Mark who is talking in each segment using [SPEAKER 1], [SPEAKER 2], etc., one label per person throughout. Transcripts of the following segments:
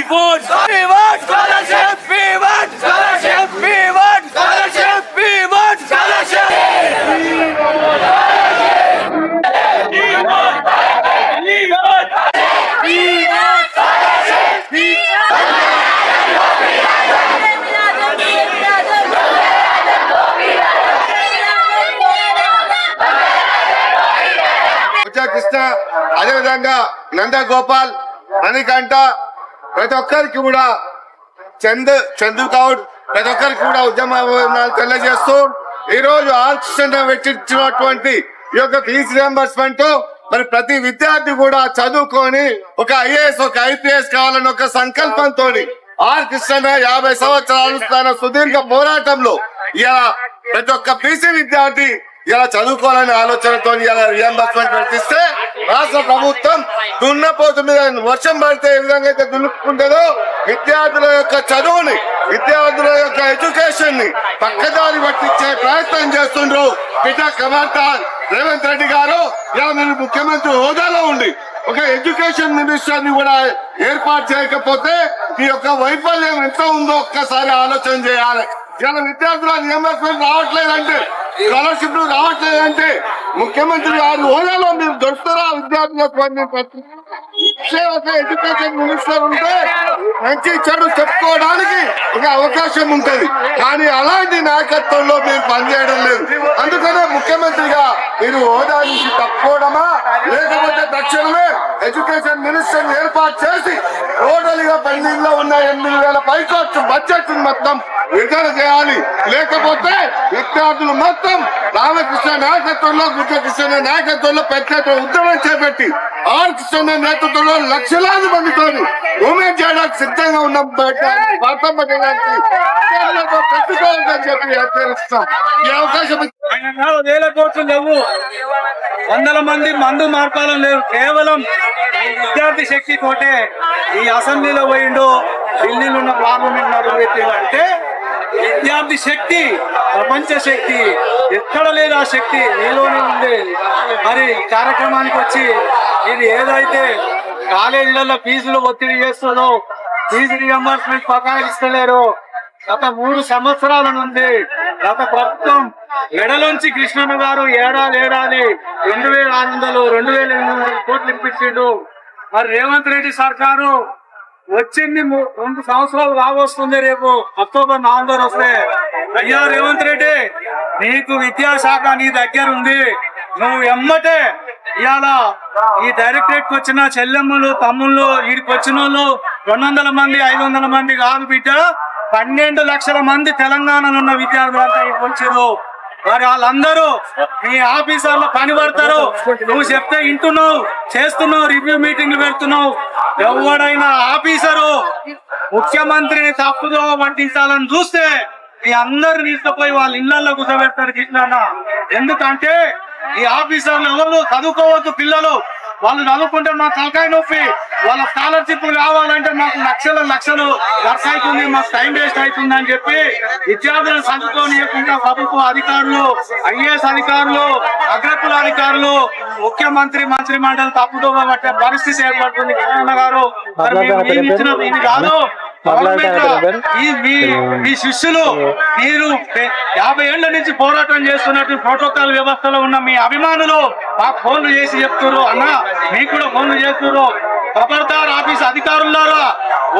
[SPEAKER 1] want we want scholarship we want scholarship we want scholarship we want scholarship we want we want we want scholarship we
[SPEAKER 2] ఉచ్చ కృష్ణ అదేవిధంగా నందగోపాల్ మణికంఠ ప్రతి ఒక్కరికి కూడా చంద్ చందు గౌడ్ ప్రతి ఒక్కరికి కూడా ఉద్యమ తెలియజేస్తూ ఈ రోజు ఆర్కృష్ణ పెట్టించినటువంటి ఈ యొక్క ఫీజు రియంబర్స్మెంట్ మరి ప్రతి విద్యార్థి కూడా చదువుకొని ఒక ఐఏఎస్ ఒక ఐపీఎస్ కావాలని ఒక సంకల్పంతో ఆర్ కృష్ణ యాభై సంవత్సరాలు తన సుదీర్ఘ పోరాటంలో ఇలా ప్రతి ఒక్క పీసీ విద్యార్థి ఇలా చదువుకోవాలనే ఆలోచనతో ఇలా రియంబర్స్మెంట్ ప్రకటిస్తే రాష్ట్ర ప్రభుత్వం దున్నపోతు మీద వర్షం పడితే ఏ విధంగా అయితే దున్నుకుంటుందో విద్యార్థుల యొక్క చదువుని విద్యార్థుల యొక్క ఎడ్యుకేషన్ని పక్కదారి పట్టించే ప్రయత్నం చేస్తుండ్రు పిట కమాండర్ రేవంత్ రెడ్డి గారు. ఇలా మీరు ముఖ్యమంత్రి హోదాలో ఉండి ఒక ఎడ్యుకేషన్ మినిస్టర్ని కూడా ఏర్పాటు చేయకపోతే ఈ యొక్క వైఫల్యం ఎంత ఉందో ఒక్కసారి ఆలోచన చేయాలి. ఇలా విద్యార్థుల రియంబర్స్మెంట్ రావట్లేదంటే స్కాలర్షిప్ రావట్లేదంటే ముఖ్యమంత్రి గారి హోదాలో మీరు దొరుకుతారా? విద్యార్థులకు ఇచ్చే ఒక ఎడ్యుకేషన్ మినిస్టర్ ఉంటే మంచి చెడు చెప్పుకోవడానికి ఒక అవకాశం ఉంటుంది. కానీ అలాంటి నాయకత్వంలో మీరు పనిచేయడం లేదు. అందుకనే ముఖ్యమంత్రిగా మీరు హోదా నుంచి తప్పుకోవడమా? లేకపోతే తక్షణమే ఎడ్యుకేషన్ మినిస్టర్ ఏర్పాటు చేసి టోటల్గా పెండింగ్లో ఉన్న ఎనిమిది వేల పైకొచ్చు బడ్జెట్ మొత్తం విడుదల చేయాలి. లేకపోతే విద్యార్థులు మొత్తం రామకృష్ణ నాయకత్వంలో కృష్ణ నాయకత్వంలో పెద్ద ఉద్యమం చేపట్టి ఆర్ కృష్ణ నేతృత్వంలో లక్షలాది మందితో ఉమెన్ చేయడానికి సిద్ధంగా ఉన్న. బయట పట్టడానికి చెప్పి హెచ్చరిస్తాం ఈ అవకాశం
[SPEAKER 3] వేల కోట్లు లేవు. వందల మంది మందు మార్పాలం లేవు. కేవలం విద్యార్థి శక్తి తోటే ఈ అసెంబ్లీలో పోయిండు ఢిల్లీలో ఉన్న పార్లమెంట్ నడుపెట్టిండు అంటే విద్యార్థి శక్తి ప్రపంచ శక్తి ఎక్కడ లేదు ఆ శక్తి నీలోనే ఉంది. మరి కార్యక్రమానికి వచ్చి ఇది ఏదైతే కాలేజీలలో ఫీజులు ఒత్తిడి చేస్తుందో ఫీజు రియంబర్స్మెంట్ పకాయిస్తలేరు గత మూడు సంవత్సరాల నుండి గత ప్రభుత్వం ఎడలోంచి కృష్ణన్న గారు ఏడాది ఏడాది రెండు వేల ఆరు వందలు రెండు వేల ఎనిమిది వందలు కోట్లు ఇప్పించిండు. మరి రేవంత్ రెడ్డి సర్కారు వచ్చింది రెండు సంవత్సరాలు రాబోస్తుంది రేపు అక్టోబర్ నవంబర్ వస్తే అయ్యా రేవంత్ రెడ్డి నీకు విద్యాశాఖ నీ దగ్గర ఉంది. నువ్వు ఎమ్మటే ఇవాళ ఈ డైరెక్టరేట్కి వచ్చిన చెల్లెమ్మలు తమ్ముళ్ళు వీడికి వచ్చిన వాళ్ళు రెండు వందల మంది ఐదు వందల మంది కాదు బిడ్డ. పన్నెండు లక్షల మంది తెలంగాణలో ఉన్న విద్యార్థులంతా వచ్చారు. మరి వాళ్ళందరూ మీ ఆఫీసర్లు పని పడతారు. నువ్వు చెప్తే వింటున్నావు చేస్తున్నావు రివ్యూ మీటింగ్లు పెడుతున్నావు. ఎవడైనా ఆఫీసరు ముఖ్యమంత్రిని తప్పుదో పట్టించాలని చూస్తే మీ అందరు తీసుకుపోయి వాళ్ళ ఇళ్ళలో కూర్చోబెడతారు గిట్లన్న. ఎందుకంటే ఈ ఆఫీసర్లు ఎవరు చదువుకోవద్దు పిల్లలు. వాళ్ళు చదువుకుంటే మా తలకాయ నొప్పి. వాళ్ళ స్కాలర్షిప్ కావాలంటే మాకు లక్షల లక్షలు ఖర్చు అవుతుంది మాకు టైం వేస్ట్ అవుతుంది అని చెప్పి విద్యార్థులను చదువుకోనియకుండా ప్రభుత్వ అధికారులు ఐఏఎస్ అధికారులు అగ్రకుల అధికారులు ముఖ్యమంత్రి మంత్రి మండలి తప్పుదోవ పట్టే పరిస్థితి ఏర్పడుతుంది. కిరణ్ గారు ఇది కాదు మీ శిష్యులు మీరు యాభై ఏళ్ళ నుంచి పోరాటం చేస్తున్నట్టు ప్రోటోకాల్ వ్యవస్థలో ఉన్న మీ అభిమానులు మాకు ఫోన్లు చేసి చెప్తున్నారు. అన్న మీకు కూడా ఫోన్లు చేస్తున్నారు. ఖబర్దార్ ఆఫీస్ అధికారులారా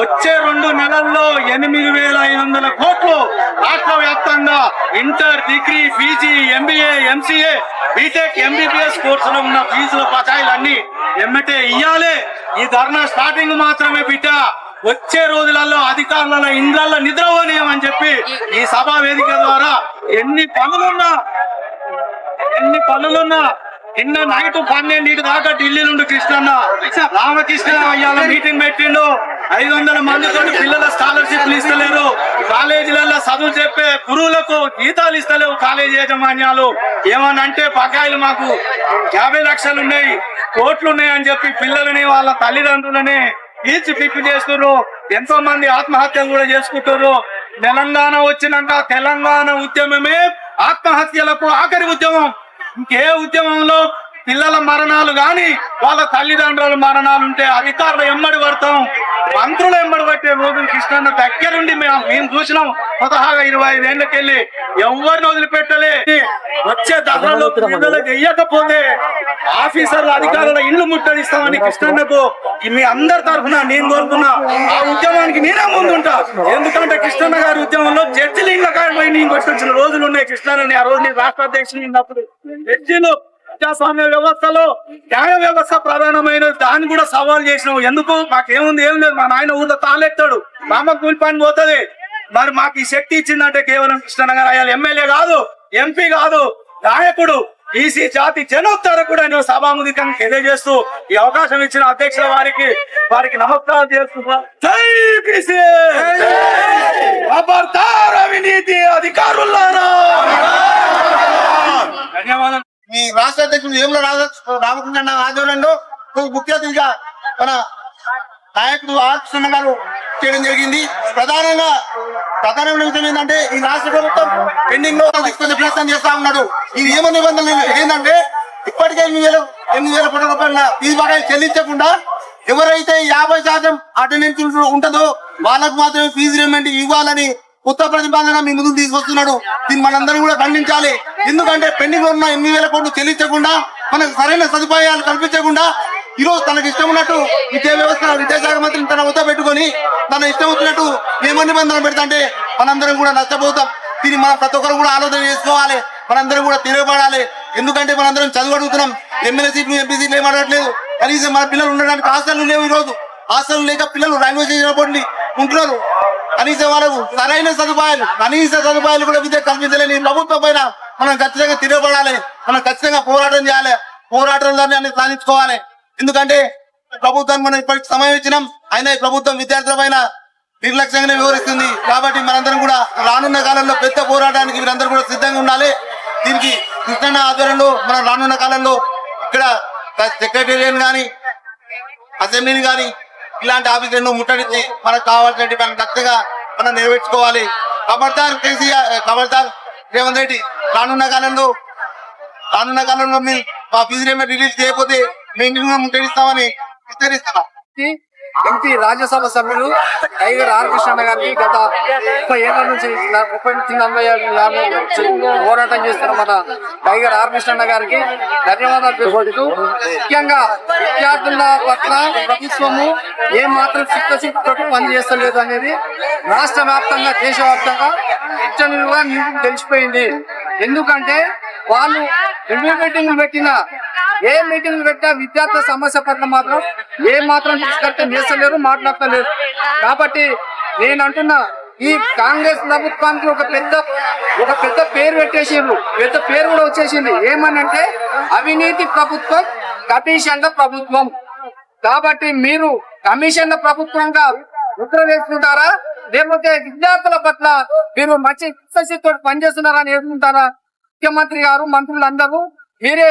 [SPEAKER 3] వచ్చే రెండు నెలల్లో ఎనిమిది వేల ఐదు వందల కోట్లు రాష్ట్ర వ్యాప్తంగా inter degree PG MBA MCA BTech MBBS కోర్సులో ఉన్న ఫీజుల బకాయిలన్నీ ఎమ్మటే ఇయ్యాలే. ఈ ధర్నా స్టార్టింగ్ మాత్రమే బిడ్డ. వచ్చే రోజులలో అధికారుల ఇండ్లలో నిద్రపోనీయమని చెప్పి ఈ సభా వేదిక ద్వారా ఎన్ని పనులున్నా ఎన్ని పనులున్నా నిన్న నైట్ పన్నెండింటి దాకా ఢిల్లీ నుండి కృష్ణన్న రామకృష్ణ అయ్యాల మీటింగ్ పెట్టిండు. ఐదు వందల మందితో పిల్లల స్కాలర్షిప్లు ఇస్తలేరు. కాలేజీలలో చదువు చెప్పే గురువులకు జీతాలు ఇస్తలేవు కాలేజీ యాజమాన్యాలు. ఏమనంటే బకాయిలు మాకు యాభై లక్షలు ఉన్నాయి కోట్లు ఉన్నాయి అని చెప్పి పిల్లలని వాళ్ళ తల్లిదండ్రులని ఈడ్చి పిప్పి చేస్తున్నారు ఎంతో మంది ఆత్మహత్యలు కూడా చేసుకుంటారు తెలంగాణ వచ్చినాక తెలంగాణ ఉద్యమమే ఆత్మహత్యలకు ఆఖరి ఉద్యమం. ఇంకే ఉద్యమంలో పిల్లల మరణాలు గాని వాళ్ళ తల్లిదండ్రుల మరణాలు ఉంటే అధికారులు ఎమ్మడి పడతాం.
[SPEAKER 1] మంత్రులు ఎమ్మడి పట్టే రోజు కృష్ణన్న దగ్గరుండి మేము మేము చూసినాం స్వతహాగా ఇరవై ఐదు ఏళ్ళకెళ్ళి. ఎవరిని వదిలిపెట్టలే. వచ్చే ధరలో విడుదల చెయ్యకపోతే ఆఫీసర్ల అధికారుల ఇల్లు ముట్టడిస్తామని కృష్ణన్నకు మీ అందరి తరఫున నేను కోరుతున్నా. ఆ ఉద్యమానికి నేనే ముందుంటా. ఎందుకంటే కృష్ణన్న గారి ఉద్యమంలో జడ్జిలు ఇళ్ళ కాడిపోయి నేను వచ్చిన రోజులు ఉన్నాయి కృష్ణన్నని. ఆ రోజు నేను రాష్ట్ర అధ్యక్షులు ఉన్నప్పుడు. జడ్జిలు ప్రజాస్వామ్య వ్యవస్థలో న్యాయ వ్యవస్థ ప్రధానమైన దాన్ని కూడా సవాల్ చేసినావు. ఎందుకు? మాకేముంది? ఏం లేదు. మా నాయన ఊళ్ళో తాళెత్తాడు మామ కూలి పని పోతుంది. మరి మాకు ఈ శక్తి ఇచ్చిందంటే కేవలం కృష్ణన్న గారు అయ్యాలి. ఎమ్మెల్యే కాదు ఎంపీ కాదు నాయకుడు ఈసీ జాతి జనోత్తర కూడా నేను సభాముఖంగా తెలియజేస్తూ ఈ అవకాశం ఇచ్చిన అధ్యక్షుల వారికి వారికి నమస్కారం చేస్తున్నా. అవినీతి అధికారులారా! ధన్యవాదాలు.
[SPEAKER 4] మీ రాష్ట్ర అధ్యక్షుడు వేముల రామకృష్ణ ఆధ్వర్యంలో ముఖ్య అతిథిగా మన నాయకుడు ఆకృష్ణ గారు చేయడం జరిగింది. ప్రధానంగా ప్రధానమైన విషయం ఏంటంటే ఈ రాష్ట్ర ప్రభుత్వం పెండింగ్లో తీసుకునే ప్రయత్నం చేస్తా ఉన్నాడు. ఈ నియమ నిబంధనలు ఏంటంటే ఇప్పటికే ఎనిమిది వేల ఎనిమిది వేల కోట్ల రూపాయల ఫీజు బకాయిలు చెల్లించకుండా ఎవరైతే యాభై శాతం అటెండెన్స్ ఉంటుందో వాళ్ళకు మాత్రమే ఫీజు రిమెంట్ ఇవ్వాలని కొత్త ప్రతిపాదన మీ ముందుకు తీసుకొస్తున్నాడు. దీన్ని మనందరం కూడా ఖండించాలి. ఎందుకంటే పెండింగ్ ఉన్న ఎనిమిది వేల కోట్లు చెల్లించకుండా మనకు సరైన సదుపాయాలు కల్పించకుండా ఈరోజు తనకు ఇష్టం ఉన్నట్టు విద్యా వ్యవస్థ విద్యాశాఖ మంత్రిని తన వద్ద పెట్టుకొని తన ఇష్టం వచ్చినట్టు ఏమో నిబంధన పెడతాంటే మనందరం కూడా నష్టపోతాం. దీన్ని మనం ప్రతి ఒక్కరు కూడా ఆలోచన చేసుకోవాలి. మనందరం కూడా తిరగబడాలి. ఎందుకంటే మనందరం చదువు అడుగుతున్నాం. ఎమ్మెల్యే సీట్లు ఎంపీ సీట్లు ఏం అడగట్లేదు కనీసం మన పిల్లలు ఉండడానికి హాస్టల్ లేవు ఈరోజు. రోజు హాస్టల్ లేక పిల్లలు రైల్వే స్టేషన్ పోటీ ఉంటున్నారు కనీసం వాళ్ళకు సరైన సదుపాయాలు కనీస సదుపాయాలు కూడా విద్య కల్పించలేని ప్రభుత్వం పైన మనం ఖచ్చితంగా తిరగబడాలి. మనం ఖచ్చితంగా పోరాటం చేయాలి. పోరాటం అన్ని సాధించుకోవాలి. ఎందుకంటే ప్రభుత్వానికి మనం ఇప్పటికి సమయం ఇచ్చినాం. అయినా ఈ ప్రభుత్వం విద్యార్థుల పైన నిర్లక్ష్యంగానే వివరిస్తుంది కాబట్టి మనందరం కూడా రానున్న కాలంలో పెద్ద పోరాటానికి మీరందరూ కూడా సిద్ధంగా ఉండాలి. దీనికి కృష్ణ ఆధ్వర్యంలో మనం రానున్న కాలంలో ఇక్కడ సెక్రటేరియట్ కానీ అసెంబ్లీని కానీ ఇలాంటి ఆఫీసులను ముట్టడించి మనకు కావాల్సినటువంటి మనం ఖచ్చితంగా మనం నెరవేర్చుకోవాలి. ఖబర్దార్ కేసీఆర్ ఖబర్దార్ రేవంత్ రెడ్డి రానున్న కాలంలో రానున్న కాలంలో మీ మా ఫీజు రిలీజ్ చేయకపోతే మేము ముట్టడిస్తామని హెచ్చరిస్తున్నాం.
[SPEAKER 5] ఎంపీ రాజ్యసభ సభ్యులు టైగర్ ఆర్ కృష్ణ గారికి గత ముప్పై ఏళ్ళ నుంచి ముప్పై నుంచి నలభై ఏళ్ళ పోరాటం చేస్తున్న మన టైగర్ ఆర్ కృష్ణ గారికి ధన్యవాదాలు తెలుపుతూ ముఖ్యంగా విద్యార్థుల పట్ల ప్రభుత్వము ఏ మాత్రం చిత్తశుద్ధితో పనిచేస్తలేదు అనేది రాష్ట్ర వ్యాప్తంగా దేశవ్యాప్తంగా తెలిసిపోయింది ఎందుకంటే వాళ్ళు రివ్యూ మీటింగ్ పెట్టిన ఏ మీటింగ్ పెట్టినా విద్యార్థుల సమస్య పట్ల మాత్రం ఏ మాత్రం తీసుకొస్తే చేస్తలేరు మాట్లాడతలేరు. కాబట్టి నేను అంటున్నా ఈ కాంగ్రెస్ ప్రభుత్వానికి ఒక పెద్ద ఒక పెద్ద పేరు పెట్టేసిండ్రు. పెద్ద పేరు కూడా వచ్చేసింది ఏమనంటే అవినీతి ప్రభుత్వం కమిషన్ల ప్రభుత్వం. కాబట్టి మీరు కమిషన్ల ప్రభుత్వంగా ముద్ర వేసుకుంటారా? లేకపోతే విద్యార్థుల పట్ల మీరు మంచి పనిచేస్తున్నారా అని ఎదుర్కొంటారా ముఖ్యమంత్రి గారు మంత్రులందరూ మీరే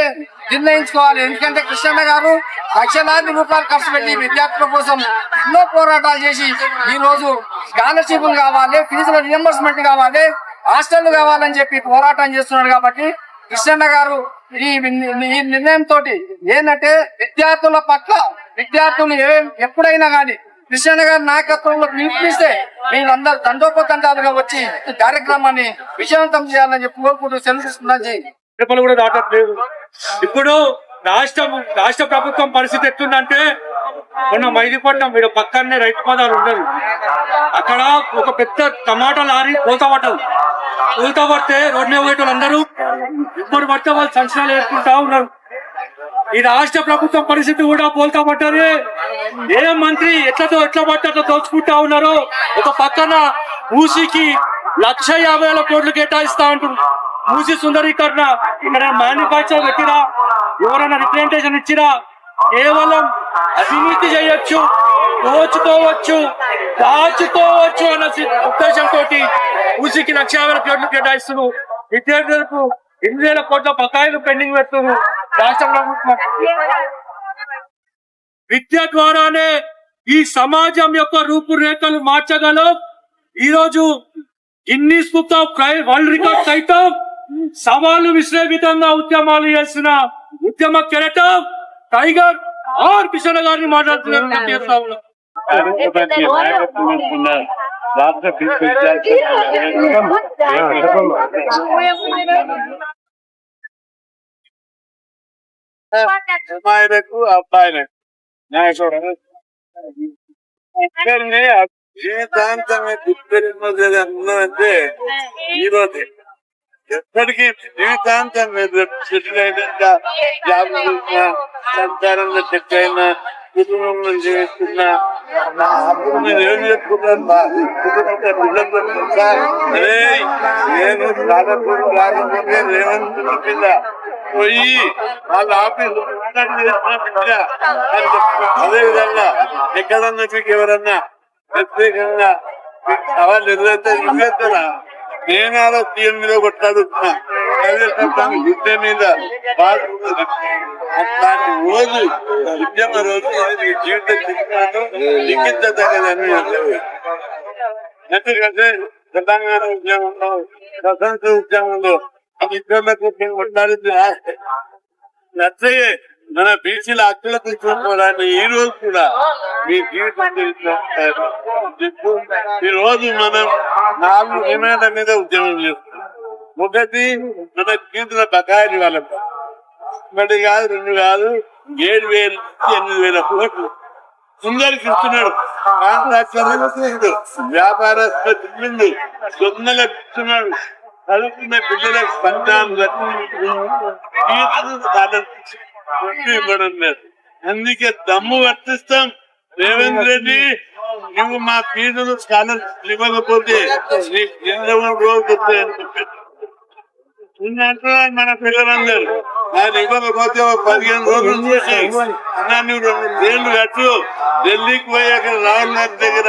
[SPEAKER 5] నిర్ణయించుకోవాలి. ఎందుకంటే కృష్ణన్న గారు లక్షలాది రూపాయలు ఖర్చు పెట్టి విద్యార్థుల కోసం ఎన్నో పోరాటాలు చేసి ఈ రోజు స్కాలర్షిప్లు కావాలి ఫీజుల రియంబర్స్మెంట్ కావాలి హాస్టల్ కావాలని చెప్పి పోరాటం చేస్తున్నాడు కాబట్టి కృష్ణన్న గారు ఈ ఈ నిర్ణయం తోటి ఏంటంటే విద్యార్థుల పట్ల విద్యార్థులు ఏం ఎప్పుడైనా కానీ కృష్ణన్న గారి నాయకత్వంలో పిలిపిస్తే మీరందరూ దండోపతండాలుగా వచ్చి కార్యక్రమాన్ని విజయవంతం చేయాలని చెప్పి కోరుకుంటూ సెలవు తీసుకున్నాను జై.
[SPEAKER 1] కూడా దాటట్లేదు. ఇప్పుడు రాష్ట్ర రాష్ట్ర ప్రభుత్వం పరిస్థితి ఎట్లుందంటే మొన్న మైదిపట్నం మీరు పక్కనే రైతు పదాలు ఉండదు. అక్కడ ఒక పెద్ద టమాటా లారీ పోతా పట్టదు పోతా పడితే రోడ్డు పోయేటోళ్ళు అందరూ ఇద్దరు పడితే వాళ్ళు సంచనాలు వేసుకుంటా ఉన్నారు. ఈ రాష్ట్ర ప్రభుత్వం పరిస్థితి కూడా పోల్తా పడ్డది. ఏ మంత్రి ఎట్లతో ఎట్లా పడితే అట్లా దోచుకుంటా ఉన్నారో ఒక పక్కన ఊసికి లక్ష యాభై వేల కోట్లు కేటాయిస్తా అంటున్నారు. మూసీ సుందరీకరణ ఇక్కడ మ్యానుఫాక్చర్ పెట్టిరా. ఎవరైనా రిప్రజెంటేషన్ ఇచ్చిరా. కేవలం అవినీతి చేయొచ్చు దోచుకోవచ్చు దాచుకోవచ్చు అన్న ఉద్దేశంతో మూసీకి లక్ష యాభై కోట్లు కేటాయిస్తున్నారు. విద్యార్థులకు ఎనిమిది వేల కోట్ల బకాయిలు పెండింగ్ పెడుతున్నారు. రాష్ట్ర విద్య ద్వారానే ఈ సమాజం యొక్క రూపురేఖలు మార్చగలం. ఈ రోజు గిన్నీస్ బుక్ ఆఫ్ క్రై- వరల్డ్ రికార్డ్ సైతం సవాలు విసిరే విధంగా ఉద్యమాలు చేసిన ఉద్యమ కెరటం టైగర్ ఆర్ కిషన్ గారిని మాట్లాడుతున్నారు
[SPEAKER 6] రాష్ట్ర అమ్మాయిలకు అబ్బాయిలకు. ఇద్దరిని జీవితాంతమే దిగ్గజమది అంటే ఈ రోజు. ఎప్పటికీ జీవితాంతం మీరు సెటిల్ జాబ్ చేసినా సంసారంలో సెట్ అయినా కుటుంబంలో జీవిస్తున్నా నా అప్పుడు నేను ఏం చెప్పుకున్నాను మా పిల్లలు అరే నేను రాకపోతే రేవంత్ పోయి వాళ్ళ ఆఫీస్ అదే విధంగా ఎక్కడన్నా మీకు ఎవరన్నా ప్రత్యేకంగా సవాళ్ళు ఎదురైతే ఇవ్వేస్తారా సీఎం మీద కొట్లాడుతున్నా ప్రవేశపెట్టాను విద్య మీద బాధపడుతుంది రోజు ఉద్యమ రోజు జీవిత చిత్రాలు లిఖించదగదని ఎందుకంటే తెలంగాణ ఉద్యమంలో స్వతంత్ర ఉద్యమంలో ఇద్దరులకు మేము కొట్లాడింది నచ్చయ్యే మన బీసీల హక్కుల తీసుకోవడానికి ఈ రోజు కూడా మీ జీవితం తెలుసుకుంటారు. ఈ రోజు మనం నాలుగు డిమాండ్ల మీద ఉద్యమం చేస్తున్నాం. ఒకటి మన జీవితంలో బకాయిలు వాళ్ళ. ఒకటి కాదు రెండు కాదు ఏడు వేలు ఎనిమిది వేల కోట్లు. సుందరికి ఇస్తున్నాడు కాంట్రాక్టర్లకు ఇస్తున్నాడు వ్యాపారస్తులకు ఇస్తున్నాడు దొంగలకు ఇస్తున్నాడు చదువుకున్న పిల్లలకు పద్నాలుగు లక్షలు ఇవ్వడం లేదు. అందుకే దమ్ము వర్తిస్తాం. రేవంత్ రెడ్డి నువ్వు మా ఫీజులు స్కాలర్షిప్ ఇవ్వకపోతే నీ కేంద్రం రోజు వస్తాయని చెప్పారు నిన్న అంటున్నాడు మన పిల్లలందరూ. ఆయన ఇవ్వకపోతే ఒక పదిహేను రోజులు చూసి అన్నా రెండు ఏళ్ళు కట్టు. ఢిల్లీకి పోయాక అక్కడ రాహుల్ గాంధీ దగ్గర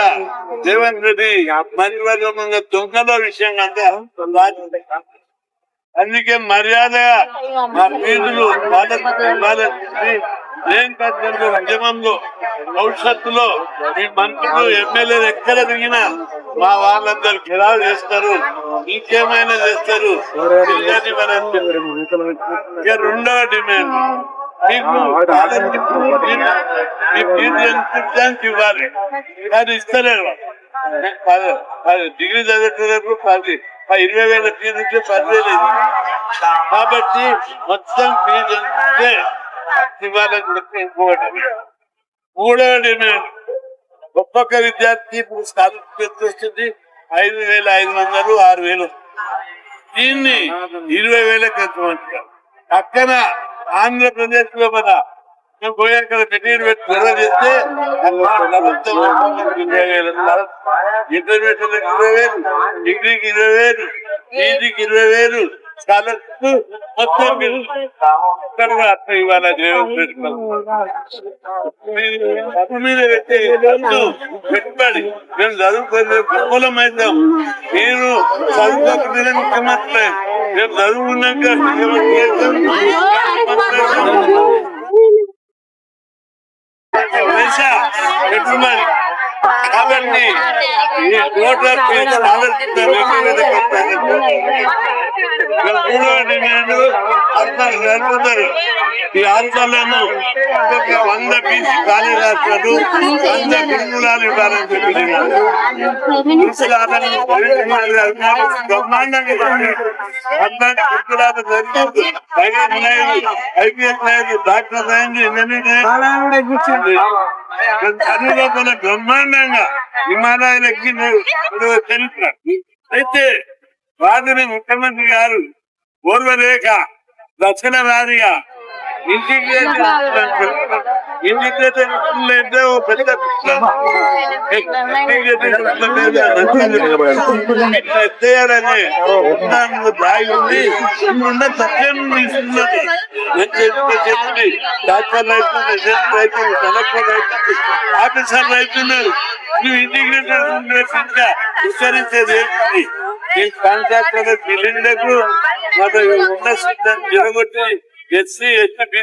[SPEAKER 6] రేవంత్ రెడ్డి మంత్రివర్గంగా దొంగల విషయం అంతా అందుకే మర్యాదగా మా ఫీజులు లేని ఏం ఉద్యమంలో భవిష్యత్తులో మీ మంత్రులు ఎమ్మెల్యేలు ఎక్కడ దిగినా మా వాళ్ళందరూ గిరాలు చేస్తారు ఇంకేమైనా చేస్తారు రెండవ డిమాండ్ మీకు ఇవ్వాలి అది ఇస్తలేరు డిగ్రీ చదివేటప్పుడు పది ఆ ఇరవై వేల ఫీజు ఉంటే పదివేలు ఇది. కాబట్టి మొత్తం ఫీజు అంటే ఇవ్వాలని చెప్పి ఇంకోటి. మూడవ డిమాండ్ ఒక్కొక్క విద్యార్థి ఇప్పుడు స్కాలర్షిప్ వస్తుంది ఐదు వేల ఐదు వందలు ఆరు వేలు. దీన్ని ఇరవై వేలకు ఎంతమంటారు పక్కన ఆంధ్రప్రదేశ్లో మన మేము పోయి అక్కడ మెటీరియల్ పెట్టి గొడవ చేస్తే అక్కడ ఇరవై వేలు ఇంటర్మీడియట్ ఇరవై వేలు డిగ్రీకి ఇరవై వేలు పీజీకి ఇరవై వేలు స్కాలర్షిప్ మొత్తం మీరు ఇక్కడ ఇవ్వాలి రేవంత్ మీరు మీద పెట్టే పెట్టుబడి మేము చదువుకునే గొప్పలం అవుతాం మీరు చదువుకోకుండా ముఖ్యమంత్రి మేము చదువుకున్నాక ముఖ్యమంత్రి అవుతాం. పైసా పెట్టుబడి కాబట్టి ఈ అర్థాలు ఈ వంద పీసీ ఖాళీ రాష్ట్రాలు వంద కుటుంబాలు ఇవ్వాలని చెప్పి బ్రహ్మాండంగా జరిగింది IPS Naidu doctor Naidu engineer చదువులో కూడా బ్రహ్మాండంగా హిమాలయాలు ఎక్కిన చరిత్ర. అయితే వాటిని ముఖ్యమంత్రి గారు పూర్వరేఖ దక్షిణ వారిగా ఇంటిగ్రేటెడ్ పెద్ద ఎత్తేయాలని దాయి ఉంది ఇప్పుడున్న సత్యం తీసుకున్నది నేను చెప్పిన చెప్పి డాక్టర్లు అవుతుంది రిజల్ట్ అవుతుంది కలెక్టర్ నువ్వు ఇంటిగ్రేటెడ్ విస్తరించేది ఏంటి ఈ కాంట్రాక్టర్ బిల్డింగ్లకు మన ఉన్న సిస్టమ్ జరగొట్టి ఎస్సీ ఎస్టీ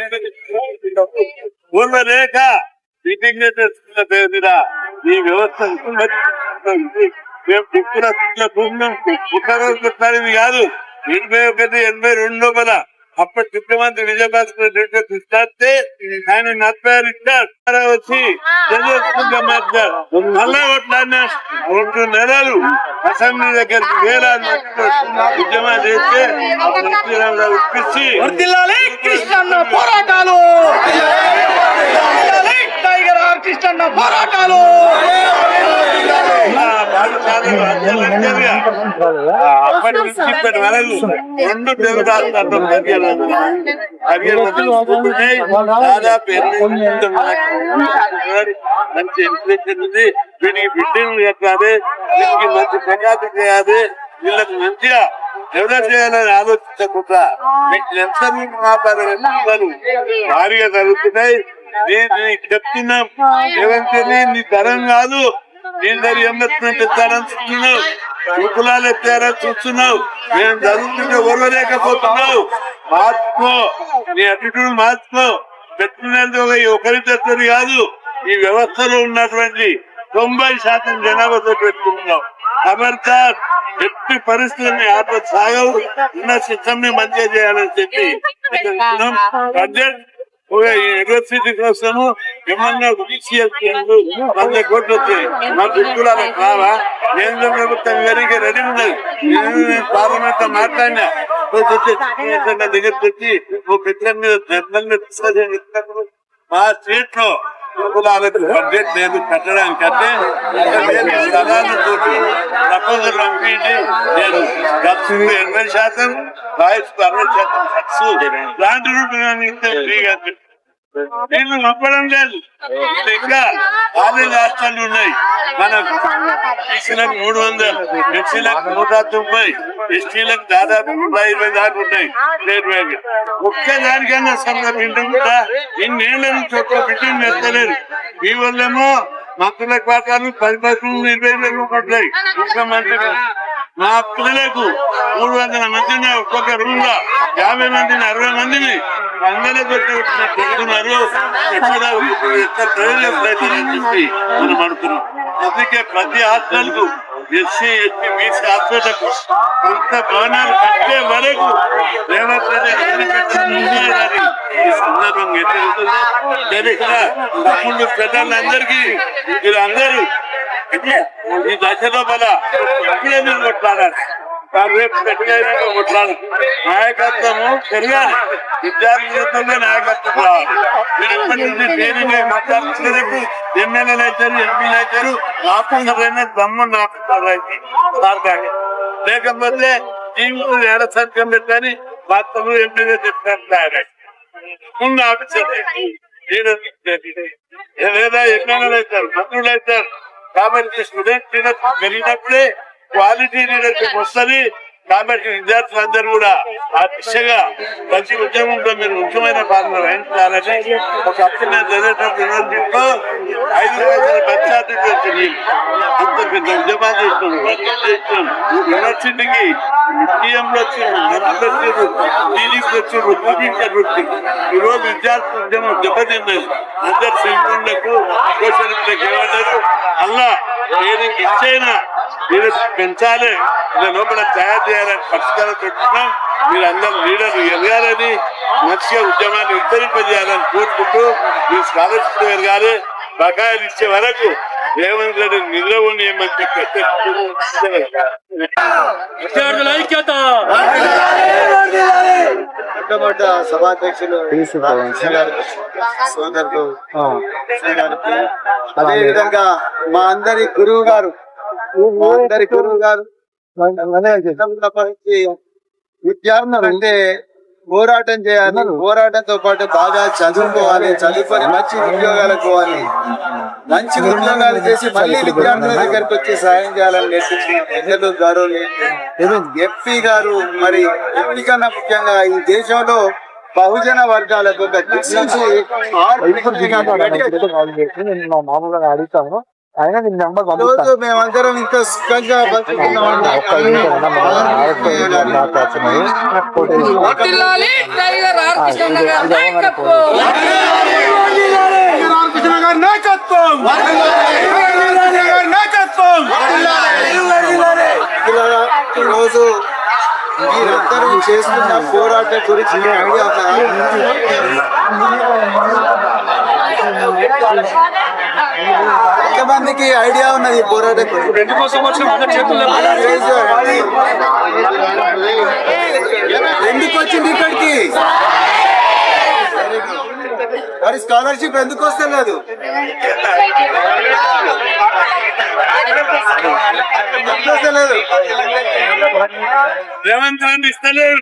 [SPEAKER 6] ఉన్న రేఖ ఇంటిగ్రేటెడ్ స్కూల్ పేరు మీద ఈ వ్యవస్థ మేము దిక్కున ఉన్నాం రోజు కాదు. ఎనభై ఒకటి ఎనభై రెండు లోపల అప్పటి ముఖ్యమంత్రి విజయభాస్కర్ రెడ్డి తీసుకొస్తే ఆయన నలభై ఆరు ఇచ్చారు వచ్చి చంద్రశేఖర్ మార్చారు మళ్ళా కొట్లాడిన రెండు నెలలు అసెంబ్లీ దగ్గరికి వేలాది ఉద్యమం చేస్తే
[SPEAKER 1] పోరాటాలు. టైగర్ ఆర్ కృష్ణన్న పోరాటాలు
[SPEAKER 6] ఆ పాఠశాలలో అధ్యక్షుడిగా, ఆ అప్పటి నుంచి ఇప్పటి వరకు రెండు దాదాపు మంచి ఇన్ఫ్లేషన్ ఉంది. వీడికి బిల్డింగ్ కట్టాలి వీడికి మంచి చేయాలి. వీళ్ళకి మంచిగా డెవలప్ చేయాలని ఆలోచించకుండా మీకు ఎంత మాట్లాడారు భారీగా జరుగుతున్నాయి. నేను చెప్తున్నాం నీ తరం కాదు. ఎంబెత్తున్నట్టు ఎత్తారని చూస్తున్నావు? యుకులాలు ఎత్తారని చూస్తున్నావు. మేము జరుగుతుంటే ఓర్వలేకపోతున్నావు మార్చుకో. నీ అటిట్యూడ్ మార్చుకో. పెట్టుకునేందుకు ఒక ఒకరిద్దరు కాదు ఈ వ్యవస్థలో ఉన్నటువంటి తొంభై శాతం జనాభాతో పెట్టుకుంటున్నాం ఖబర్దార్ ఎట్టి పరిస్థితుల్ని ఆటలు సాగవు. ఉన్న సిస్టమ్ని మంచిగా చేయాలని చెప్పి బడ్జెట్ ఒక యూనివర్సిటీ కోసము ఏమన్నా వంద కోట్లు వచ్చాయి మా దుక్కులకు రావా కేంద్ర ప్రభుత్వం గారికి రెడీ ఉన్నది నేను పార్లమెంట్లో మాట్లాడినా దగ్గరికి వచ్చి ఓ పెద్ద మీద నిర్ణయం తీసుకొని మా స్టేట్లో కులాలకు బడ్జెట్ లేదు కట్టడానికి అంటే ప్రపోజల్ పంపించి నేను ఖర్చు ఎనభై శాతం వాయిస్ అరవై శాతం ఖర్చు ఫ్రీగా నేను నమ్మడం లేదు. ఇంకా ఆరు రాష్ట్రాలు ఉన్నాయి. మనకు ఎస్సీలకు మూడు వందలు ఎస్సీలకు నూట తొంభై ఎస్టీలకు దాదాపు నూట ఇరవై దాకా ఉన్నాయి. స్టేట్ బ్యాంక్ ఒక్క దానికన్నా సందర్భం కూడా ఇన్నేళ్ళ నుంచి ఒక్క బిడ్డను ఎత్తలేదు మీ వల్లేమో మంత్రుల పాఠాలు పది పర్సెంట్ ఇరవై వేలు పడ్డాయి ముఖ్యమంత్రి మా పిల్లలకు మూడు వందల మందిని ఒక్కొక్క రూమ్లో యాభై మందిని అరవై మందిని అందరూ తెలుగున్నారు చెప్పి మనం అనుకున్నాం అందుకే ప్రతి హాస్టల్కు ఎస్సీ ఎస్పీ బీసీ హాస్టళ్ళకు కొంత భవనాలు కట్టే వరకు రేవంత్ రెడ్డి ఈ సందర్భంగా ఎదుగుతుంది నేను ఇక్కడ తమ్ముళ్ళు పెద్దలందరికీ మీరందరూ ఈ దశలో మన ఇప్పుడే మీరు కొట్లాడాలి రేపు గట్టిగా కొట్లాడు నాయకత్వము పెరగాలి విద్యార్థి జీవితంలో నాయకత్వం రావాలి మీరు ఎప్పటి నుంచి ట్రైనింగ్ అయి మాట్లాడుతున్న రేపు ఎమ్మెల్యేలు అవుతారు ఎంపీలు అవుతారు ఆపుతారైనా దమ్ము నాపుతారు లేకపోతే జీవితం ఏడ సంతకం పెట్టని మాత్రం ఎమ్మెల్యే చెప్తారు ముందు ఆఫీసర్ లేదా ఎమ్మెల్యేలు అవుతారు మంత్రులు అవుతారు కాబట్టి స్టూడెంట్ లీడర్షిప్ పెరిగినప్పుడే క్వాలిటీ లీడర్షిప్ వస్తుంది కాబట్టి విద్యార్థులందరూ కూడా ఆ దిశగా ప్రతి ఉద్యమంలో మీరు ముఖ్యమైన పాత్ర వహించాలని ఒక అప్పుడు యూనివర్సిటీలో ఐదు వందల పంచాయతీ వచ్చింది అంత పెద్ద ఉద్యమాలు చేస్తున్నాం యూనివర్సిటీకి ముఖ్యంలో వచ్చింది టీడీపీ వచ్చారు చూపించారు. ఈరోజు ఈ విద్యార్థి ఉద్యమం దెబ్బతిన్నది. అందరు సెల్ఫోన్లకు అల్లా ఏది ఇచ్చైనా మీరు పెంచాలి. ఇలా లోపల తయారు చేయాలని పరిష్కారం పెట్టుకున్నాం మీరు అందరు లీడర్లు ఎదగాలని మంచిగా ఉద్యమాన్ని విస్తరింపజేయాలని కోరుకుంటూ మీ స్కాలర్షిప్ ఎదగాలి. బకాయిలు ఇచ్చే వరకు రేవంత్ రెడ్డి నిలవని ఏమని చెప్పి
[SPEAKER 1] విద్యార్థుల ఐక్యత.
[SPEAKER 7] మొట్టమొదట సభాధ్యక్షులు గారికి, అదే విధంగా మా అందరి గురువు గారు అందరి గురువు గారు విద్యార్థులు అంటే పోరాటం చేయాలి పోరాటంతో పాటు బాగా చదువుకోవాలి చదువుకొని మంచి ఉద్యోగాలకు పోవాలి. మంచి ఉద్యోగాలు చేసి మళ్ళీ విద్యార్థుల దగ్గరికి వచ్చి సాయం చేయాలని నేర్పించిన గారు ఎంపీ గారు మరి ఎన్నికన్నా ముఖ్యంగా ఈ దేశంలో బహుజన వర్గాలకు
[SPEAKER 5] మామూలుగా అడుగుతాను. అయినా నేను నెంబర్
[SPEAKER 7] రోజు మేమందరం ఇంకా సుఖంగా
[SPEAKER 1] వర్ధిల్లాలి టైగర్ ఆర్ కృష్ణన్న గారి నాయకత్వం. కృష్ణ గారి. నాయకత్వం. నాయకత్వం.
[SPEAKER 7] రోజు మీరందరూ చేస్తున్న పోరాటం గురించి ఎంతమందికి ఐడియా ఉన్నది పోరాటం. ఎందుకు వచ్చింది ఇక్కడికి? మరి స్కాలర్షిప్ ఎందుకు వస్తలేదు? ఎందుకు వస్తలేదు?
[SPEAKER 6] రేవంత్ రెడ్డి ఇస్తలేరు.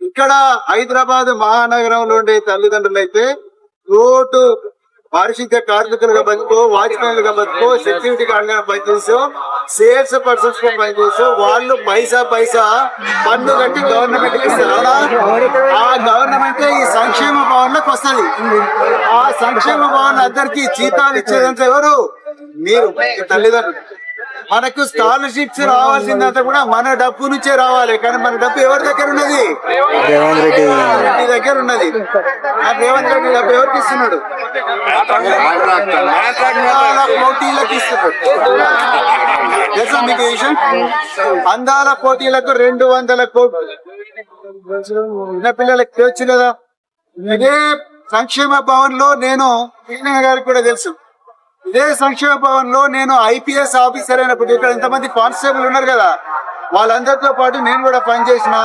[SPEAKER 7] ఇక్కడ హైదరాబాద్ మహానగరంలో ఉండే తల్లిదండ్రులు అయితే రోడ్డు పారిశుద్ధ్య కార్మికులుగా బతుకో వాచ్మెన్లుగా బతుకో సెక్యూరిటీ గార్డ్గా పనిచేసో సేల్స్ పర్సన్స్గా పనిచేసో వాళ్ళు పైసా పైసా పన్ను కట్టి గవర్నమెంట్కి ఇస్తారు. ఆ గవర్నమెంట్ ఈ సంక్షేమ భవన్ వస్తుంది. ఆ సంక్షేమ భవన్ అందరికి జీతాలు ఇచ్చేదంతా ఎవరు? మీరు తల్లిదండ్రులు. మనకు స్కాలర్షిప్స్ రావాల్సిందంతా కూడా మన డబ్బు నుంచే రావాలి. కానీ మన డబ్బు ఎవరి దగ్గర ఉన్నది? రేవంత్ రెడ్డి. రెడ్డి దగ్గర ఉన్నది. ఆ రేవంత్ రెడ్డి డబ్బు ఎవరికి ఇస్తున్నాడు? అందాల పోటీలకు ఇస్తున్నాడు. తెలుసా మీకు విషయం? అందాల పోటీలకు రెండు వందల కోట్లు చిన్న పిల్లలకి తెలుసు కదా ఇదే సంక్షేమ భవన్లో నేను కృష్ణ గారికి కూడా తెలుసు. ఇదే సంక్షేమ భవన్లో నేను ఐపీఎస్ ఆఫీసర్ అయినప్పుడు ఇక్కడ ఎంతమంది కానిస్టేబుల్ ఉన్నారు కదా వాళ్ళందరితో పాటు నేను కూడా పనిచేసిన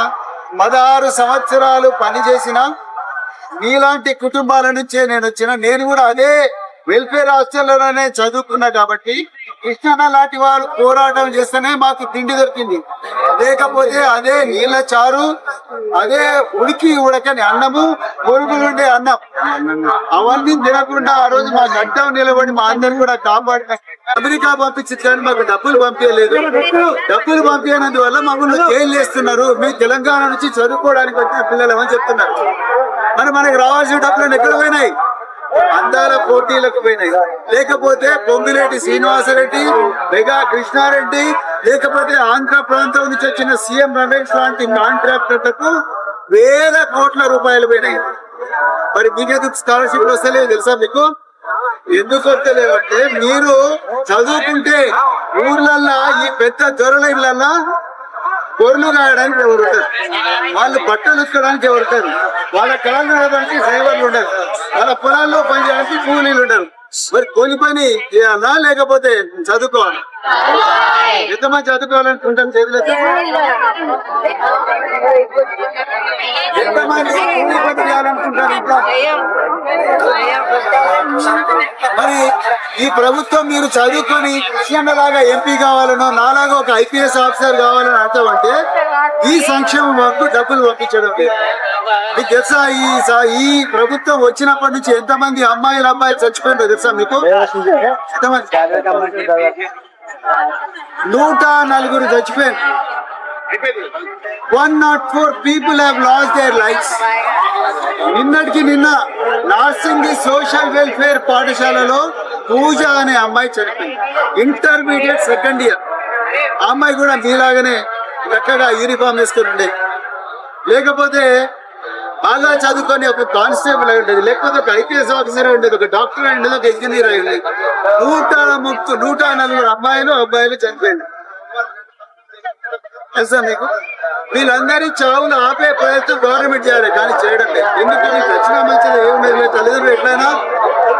[SPEAKER 7] పదహారు సంవత్సరాలు పనిచేసిన మీలాంటి కుటుంబాల నుంచే నేను వచ్చిన నేను కూడా అదే వెల్ఫేర్ హాస్టల్లోనే చదువుకున్నా కాబట్టి కృష్ణ లాంటి వాళ్ళు పోరాటం చేస్తేనే మాకు తిండి దొరికింది. లేకపోతే అదే నీళ్ళ చారు అదే ఉడికి ఉడకని అన్నము పొరుగులుండే అన్నం. అవన్నీ తినకుండా ఆ రోజు మా గడ్డం నిలబడి మా అందరిని కూడా కాపాడిన అమెరికా పంపించింది కానీ మాకు డబ్బులు పంపించలేదు. డబ్బులు పంపించినందువల్ల మమ్మల్ని జైలు చేస్తున్నారు మీ తెలంగాణ నుంచి చదువుకోవడానికి వచ్చిన పిల్లలు అని చెప్తున్నారు? మరి మనకి రావాల్సిన డబ్బులు ఎక్కడ పోయినాయి? అందాల పోటీలకు పోయినాయి. లేకపోతే పొంగిరెడ్డి శ్రీనివాసరెడ్డి మెగా కృష్ణారెడ్డి లేకపోతే ఆంధ్ర ప్రాంతం నుంచి వచ్చిన సీఎం రమేష్ లాంటి కాంట్రాక్టర్లకు వేల కోట్ల రూపాయలు పోయినాయి. మరి మీకు స్కాలర్షిప్ వస్తలేదు తెలుసా మీకు? ఎందుకు వస్తలేవంటే మీరు చదువుకుంటే ఊర్లల్లా ఈ పెద్ద దొరల ఇళ్ళల్లా కోర్లు కాయడానికి ఎవరు ఉంటారు వాళ్ళు బట్టలు ఉతకడానికి ఎవరు ఉంటారు వాళ్ళ కళలు రావడానికి డ్రైవర్లు ఉండరు. వాళ్ళ పొలాల్లో పనిచేయడానికి కూలీలు ఉండరు. మరి కూలి పని చేయాలా లేకపోతే చదువుకోవాలి. ఎంతమంది చదువుకోవాలనుకుంటాం చేతులు ఎంతమంది కూలి పని చేయాలనుకుంటారు ఇంకా మరి ఈ ప్రభుత్వం మీరు చదువుకొని లాగా ఎంపీ కావాలనో నాలాగా ఒక ఐపీఎస్ ఆఫీసర్ కావాలని అర్థమంటే ఈ సంక్షేమం వరకు డబ్బులు పంపించడం మీకు తెలుసా ఈ ప్రభుత్వం వచ్చినప్పటి నుంచి ఎంతమంది అమ్మాయిలు అబ్బాయిలు చచ్చిపోయిందో తెలుసా మీకు? నూట నలుగురు చచ్చిపోయారు. One not four people have lost their lives నిన్నటికి నిన్న నార్సింగి సోషల్ వెల్ఫేర్ పాఠశాలలో పూజ అనే అమ్మాయి చనిపోయింది. ఇంటర్మీడియట్ సెకండ్ ఇయర్ ఆ అమ్మాయి కూడా మీలాగానే చక్కగా యూనిఫామ్ వేసుకుని ఉండే. లేకపోతే బాగా చదువుకొని ఒక కానిస్టేబుల్ అయి ఉండేది లేకపోతే ఒక ఐపీఎస్ ఆఫీసర్ ఉండేది ఒక డాక్టర్ అయి ఉండేది ఒక ఇంజనీర్ అయి ఉండేది. నూట ముక్కు నూట నలుగురు అమ్మాయిలు అబ్బాయిలు చనిపోయింది తెలుసా మీకు? వీళ్ళందరి చావులు ఆపే ప్రయత్నం గవర్నమెంట్ చేయాలి కానీ చేయడం లేదు. ఎందుకని? ఖచ్చితంగా మంచిది లేదు. తల్లిదండ్రులు ఎట్లయినా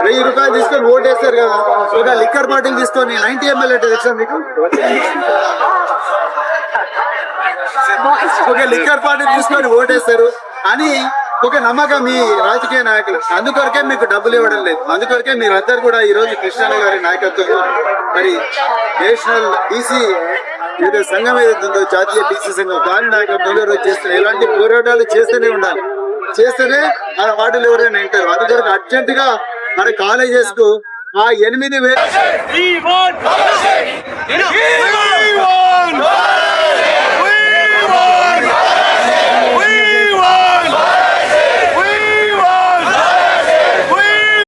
[SPEAKER 7] వెయ్యి రూపాయలు తీసుకొని ఓటేస్తారు కదా. ఒక లిక్కర్ బాటిల్ తీసుకొని నైన్టీ ఎంఎల్ అంటే తెలుసా మీకు? ఒక లిక్కర్ బాటిల్ తీసుకొని ఓటేస్తారు. అని ఒక నమ్మకం మీ రాజకీయ నాయకులు. అందుకొరకే మీకు డబ్బులు ఇవ్వడం లేదు. అందుకొరకే మీరందరూ కూడా ఈ రోజు కృష్ణ గారి నాయకత్వంలో మరి నేషనల్ బీసీ ఏదో సంఘం ఏదైతుందో జాతీయ బీసీ సంఘం దాని నాయకత్వంలో చేస్తున్న ఇలాంటి పోరాటాలు చేస్తూనే ఉండాలి. చేస్తేనే మన వాటిలో ఎవరైనా వింటారు అందుకొరకు అర్జెంట్గా మన కాలేజెస్కు ఆ ఎనిమిది వేల